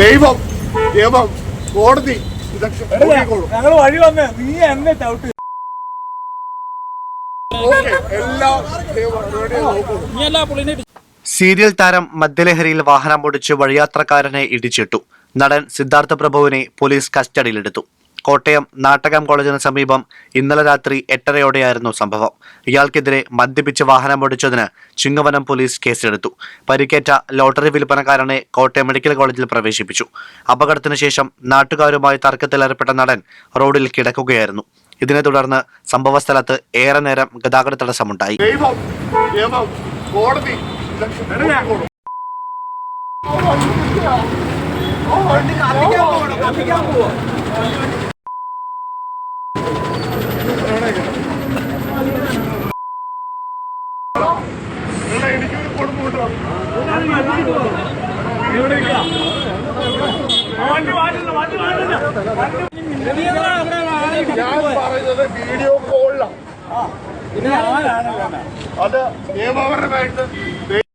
ദൈവം ദൈവം കോടതി ഇതൊക്കെ. ഞങ്ങൾ വഴി വന്ന്. നീ എന്നെ ചവിട്ടി സീരിയൽ താരം മദ്യലഹരിയിൽ വാഹനം ഓടിച്ച് വഴിയാത്രക്കാരനെ ഇടിച്ചിട്ടു. നടൻ സിദ്ധാർത്ഥ പ്രഭുവിനെ പോലീസ് കസ്റ്റഡിയിലെടുത്തു. കോട്ടയം നാട്ടകം കോളേജിന് സമീപം ഇന്നലെ രാത്രി എട്ടരയോടെയായിരുന്നു സംഭവം. ഇയാൾക്കെതിരെ മദ്യപിച്ച് വാഹനം ഓടിച്ചതിന് ചിങ്ങവനം പോലീസ് കേസെടുത്തു. പരിക്കേറ്റ ലോട്ടറി വിൽപ്പനക്കാരനെ കോട്ടയം മെഡിക്കൽ കോളേജിൽ പ്രവേശിപ്പിച്ചു. അപകടത്തിന് ശേഷം നാട്ടുകാരുമായി തർക്കത്തിലേർപ്പെട്ട നടൻ റോഡിൽ കിടക്കുകയായിരുന്നു. ഇതിനെ തുടർന്ന് സംഭവസ്ഥലത്ത് ഏറെ നേരം ഗതാഗത തടസ്സമുണ്ടായി. ദൈവം നിയമം കോടതി ഇതൊക്കെ ഞാൻ പറയുന്നത് വീഡിയോ കോളിലാണ്. അത് നിയമപരമായിട്ട്